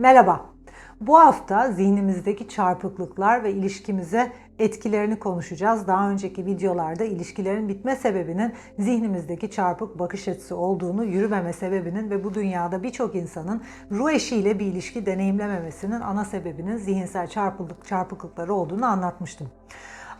Merhaba. Bu hafta zihnimizdeki çarpıklıklar ve ilişkimize etkilerini konuşacağız. Daha önceki videolarda ilişkilerin bitme sebebinin zihnimizdeki çarpık bakış açısı olduğunu, yürümeme sebebinin ve bu dünyada birçok insanın ruh eşiyle bir ilişki deneyimlememesinin ana sebebinin zihinsel çarpıklık, çarpıklıkları olduğunu anlatmıştım.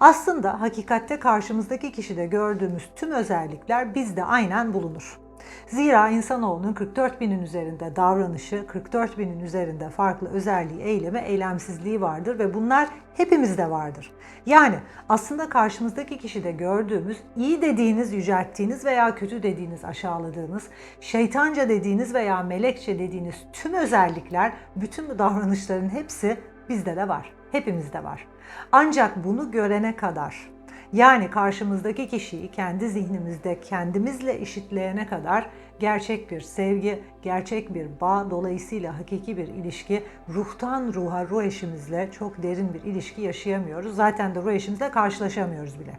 Aslında hakikatte karşımızdaki kişide gördüğümüz tüm özellikler bizde aynen bulunur. Zira insanoğlunun 44 binin üzerinde davranışı, 44 binin üzerinde farklı özelliği, eylemi, eylemsizliği vardır ve bunlar hepimizde vardır. Yani aslında karşımızdaki kişide gördüğümüz, iyi dediğiniz, yücelttiğiniz veya kötü dediğiniz, aşağıladığınız, şeytanca dediğiniz veya melekçe dediğiniz tüm özellikler, bütün bu davranışların hepsi bizde de var. Hepimizde var. Ancak bunu görene kadar yani karşımızdaki kişiyi kendi zihnimizde kendimizle eşitleyene kadar gerçek bir sevgi, gerçek bir bağ, dolayısıyla hakiki bir ilişki, ruhtan ruha ruh eşimizle çok derin bir ilişki yaşayamıyoruz. Zaten de ruh eşimizle karşılaşamıyoruz bile.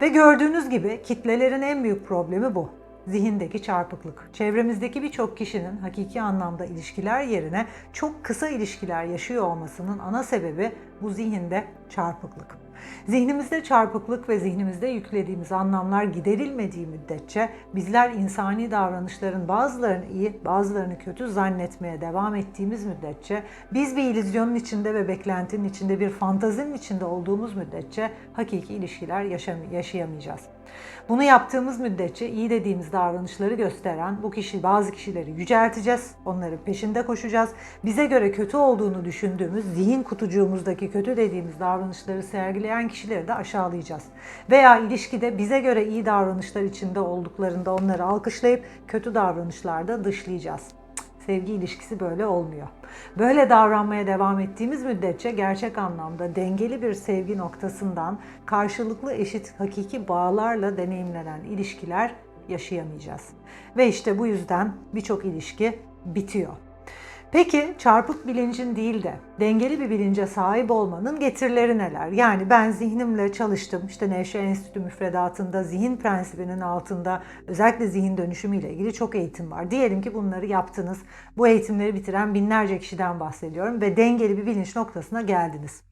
Ve gördüğünüz gibi kitlelerin en büyük problemi bu zihindeki çarpıklık. Çevremizdeki birçok kişinin hakiki anlamda ilişkiler yerine çok kısa ilişkiler yaşıyor olmasının ana sebebi bu zihinde çarpıklık. Zihnimizde çarpıklık ve zihnimizde yüklediğimiz anlamlar giderilmediği müddetçe bizler insani davranışların bazılarını iyi, bazılarını kötü zannetmeye devam ettiğimiz müddetçe biz bir illüzyonun içinde ve beklentinin içinde bir fantazinin içinde olduğumuz müddetçe hakiki ilişkiler yaşayamayacağız. Bunu yaptığımız müddetçe iyi dediğimiz davranışları gösteren bu kişi bazı kişileri yücelteceğiz. Onların peşinde koşacağız. Bize göre kötü olduğunu düşündüğümüz zihin kutucuğumuzdaki kötü dediğimiz davranışları sergileyen kişileri de aşağılayacağız. Veya ilişkide bize göre iyi davranışlar içinde olduklarında onları alkışlayıp kötü davranışlarda dışlayacağız. Sevgi ilişkisi böyle olmuyor. Böyle davranmaya devam ettiğimiz müddetçe gerçek anlamda dengeli bir sevgi noktasından karşılıklı eşit hakiki bağlarla deneyimlenen ilişkiler yaşayamayacağız. Ve işte bu yüzden birçok ilişki bitiyor. Peki çarpık bilincin değil de dengeli bir bilince sahip olmanın getirileri neler? Yani ben zihnimle çalıştım. İşte Nevşehir Enstitü müfredatında zihin prensibinin altında özellikle zihin dönüşümü ile ilgili çok eğitim var. Diyelim ki bunları yaptınız. Bu eğitimleri bitiren binlerce kişiden bahsediyorum ve dengeli bir bilinç noktasına geldiniz.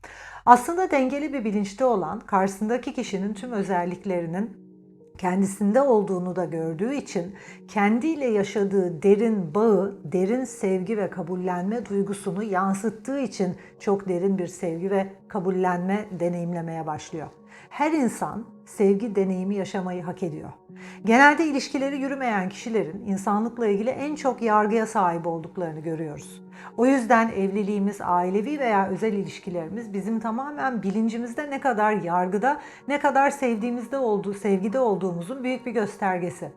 Aslında dengeli bir bilinçte olan karşısındaki kişinin tüm özelliklerinin kendisinde olduğunu da gördüğü için kendiyle yaşadığı derin bağı, derin sevgi ve kabullenme duygusunu yansıttığı için çok derin bir sevgi ve kabullenme deneyimlemeye başlıyor. Her insan sevgi deneyimi yaşamayı hak ediyor. Genelde ilişkileri yürümeyen kişilerin insanlıkla ilgili en çok yargıya sahip olduklarını görüyoruz. O yüzden evliliğimiz, ailevi veya özel ilişkilerimiz bizim tamamen bilincimizde ne kadar yargıda, ne kadar sevdiğimizde olduğu, sevgide olduğumuzun büyük bir göstergesi.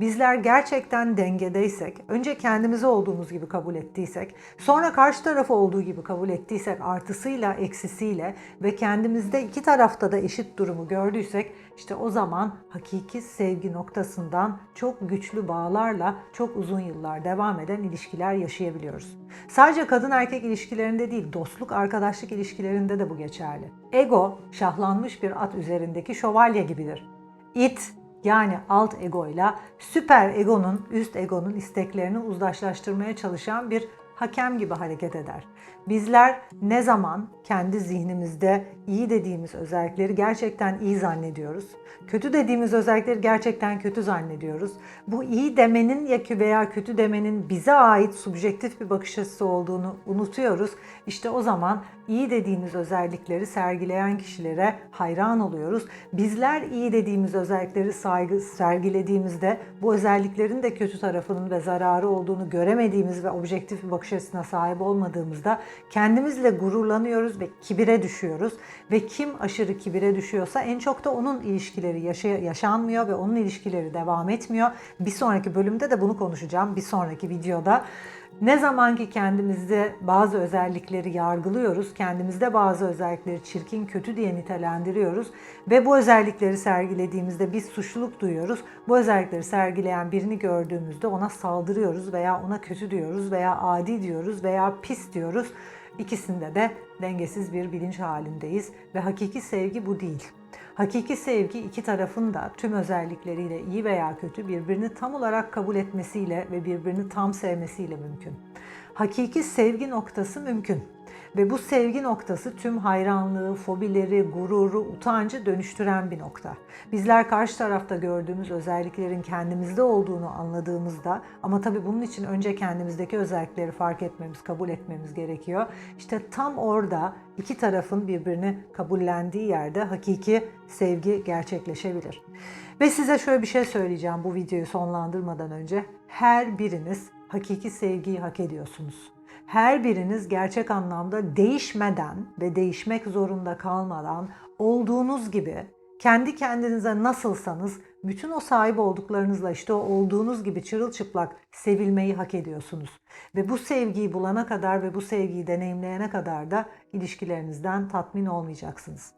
Bizler gerçekten dengedeysek, önce kendimizi olduğumuz gibi kabul ettiysek, sonra karşı tarafı olduğu gibi kabul ettiysek artısıyla eksisiyle ve kendimizde iki tarafta da eşit durumu gördüysek işte o zaman hakiki sevgi noktasından çok güçlü bağlarla çok uzun yıllar devam eden ilişkiler yaşayabiliyoruz. Sadece kadın erkek ilişkilerinde değil, dostluk, arkadaşlık ilişkilerinde de bu geçerli. Ego, şahlanmış bir at üzerindeki şövalye gibidir. It, yani alt egoyla süper egonun, üst egonun isteklerini uzlaşlaştırmaya çalışan bir hakem gibi hareket eder. Bizler ne zaman kendi zihnimizde iyi dediğimiz özellikleri gerçekten iyi zannediyoruz. Kötü dediğimiz özellikleri gerçekten kötü zannediyoruz. Bu iyi demenin ya veya kötü demenin bize ait subjektif bir bakış açısı olduğunu unutuyoruz. İşte o zaman iyi dediğimiz özellikleri sergileyen kişilere hayran oluyoruz. Bizler iyi dediğimiz özellikleri saygı sergilediğimizde bu özelliklerin de kötü tarafının ve zararı olduğunu göremediğimiz ve objektif bir bakış açısına sahip olmadığımızda kendimizle gururlanıyoruz ve kibire düşüyoruz. Ve kim aşırı kibire düşüyorsa en çok da onun ilişkileri yaşa yaşanmıyor ve onun ilişkileri devam etmiyor. Bir sonraki bölümde de bunu konuşacağım. Bir sonraki videoda. Ne zaman ki kendimizde bazı özellikleri yargılıyoruz, kendimizde bazı özellikleri çirkin, kötü diye nitelendiriyoruz ve bu özellikleri sergilediğimizde biz suçluluk duyuyoruz. Bu özellikleri sergileyen birini gördüğümüzde ona saldırıyoruz veya ona kötü diyoruz veya adi diyoruz veya pis diyoruz. İkisinde de dengesiz bir bilinç halindeyiz ve hakiki sevgi bu değil. Hakiki sevgi iki tarafın da tüm özellikleriyle iyi veya kötü birbirini tam olarak kabul etmesiyle ve birbirini tam sevmesiyle mümkün. Hakiki sevgi noktası mümkün. Ve bu sevgi noktası tüm hayranlığı, fobileri, gururu, utancı dönüştüren bir nokta. Bizler karşı tarafta gördüğümüz özelliklerin kendimizde olduğunu anladığımızda ama tabii bunun için önce kendimizdeki özellikleri fark etmemiz, kabul etmemiz gerekiyor. İşte tam orada iki tarafın birbirini kabullendiği yerde hakiki sevgi gerçekleşebilir. Ve size şöyle bir şey söyleyeceğim bu videoyu sonlandırmadan önce. Her biriniz hakiki sevgiyi hak ediyorsunuz her biriniz gerçek anlamda değişmeden ve değişmek zorunda kalmadan olduğunuz gibi kendi kendinize nasılsanız bütün o sahip olduklarınızla işte o olduğunuz gibi çırılçıplak sevilmeyi hak ediyorsunuz. Ve bu sevgiyi bulana kadar ve bu sevgiyi deneyimleyene kadar da ilişkilerinizden tatmin olmayacaksınız.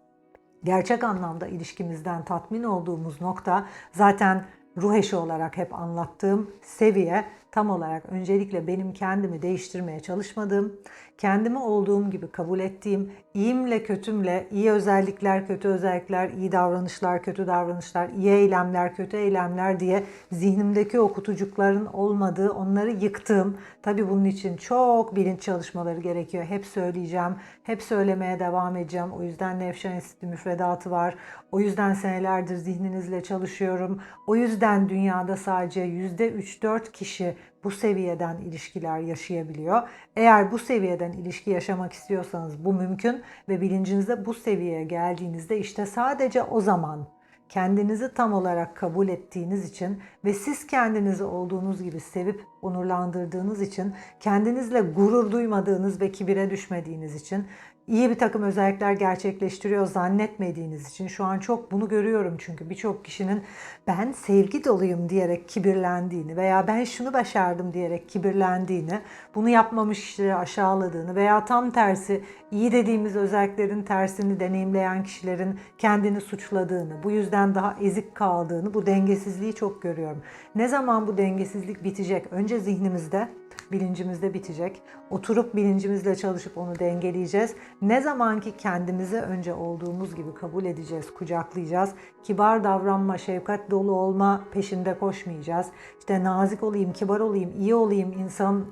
Gerçek anlamda ilişkimizden tatmin olduğumuz nokta zaten ruh eşi olarak hep anlattığım seviye tam olarak öncelikle benim kendimi değiştirmeye çalışmadığım, kendimi olduğum gibi kabul ettiğim, iyimle kötümle, iyi özellikler, kötü özellikler, iyi davranışlar, kötü davranışlar, iyi eylemler, kötü eylemler diye zihnimdeki o kutucukların olmadığı, onları yıktığım, tabi bunun için çok bilinç çalışmaları gerekiyor. Hep söyleyeceğim, hep söylemeye devam edeceğim. O yüzden Nevşan Enstitü müfredatı var. O yüzden senelerdir zihninizle çalışıyorum. O yüzden dünyada sadece %3-4 kişi bu seviyeden ilişkiler yaşayabiliyor. Eğer bu seviyeden ilişki yaşamak istiyorsanız bu mümkün ve bilincinizde bu seviyeye geldiğinizde işte sadece o zaman kendinizi tam olarak kabul ettiğiniz için ve siz kendinizi olduğunuz gibi sevip onurlandırdığınız için, kendinizle gurur duymadığınız ve kibire düşmediğiniz için, iyi bir takım özellikler gerçekleştiriyor zannetmediğiniz için şu an çok bunu görüyorum çünkü birçok kişinin ben sevgi doluyum diyerek kibirlendiğini veya ben şunu başardım diyerek kibirlendiğini, bunu yapmamış kişileri aşağıladığını veya tam tersi iyi dediğimiz özelliklerin tersini deneyimleyen kişilerin kendini suçladığını, bu yüzden daha ezik kaldığını, bu dengesizliği çok görüyorum. Ne zaman bu dengesizlik bitecek? Önce zihnimizde bilincimizde bitecek. Oturup bilincimizle çalışıp onu dengeleyeceğiz. Ne zaman ki kendimizi önce olduğumuz gibi kabul edeceğiz, kucaklayacağız. Kibar davranma, şefkat dolu olma peşinde koşmayacağız. İşte nazik olayım, kibar olayım, iyi olayım, insan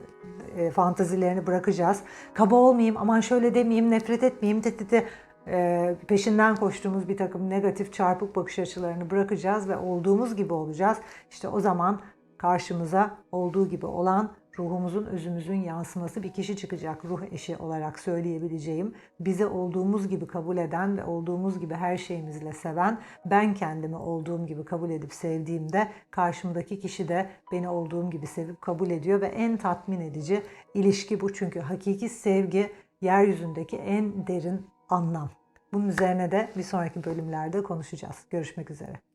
e, fantazilerini bırakacağız. Kaba olmayayım, aman şöyle demeyeyim, nefret etmeyeyim, tetiti e, peşinden koştuğumuz bir takım negatif çarpık bakış açılarını bırakacağız ve olduğumuz gibi olacağız. İşte o zaman karşımıza olduğu gibi olan ruhumuzun, özümüzün yansıması bir kişi çıkacak ruh eşi olarak söyleyebileceğim. Bizi olduğumuz gibi kabul eden ve olduğumuz gibi her şeyimizle seven, ben kendimi olduğum gibi kabul edip sevdiğimde karşımdaki kişi de beni olduğum gibi sevip kabul ediyor ve en tatmin edici ilişki bu. Çünkü hakiki sevgi yeryüzündeki en derin anlam. Bunun üzerine de bir sonraki bölümlerde konuşacağız. Görüşmek üzere.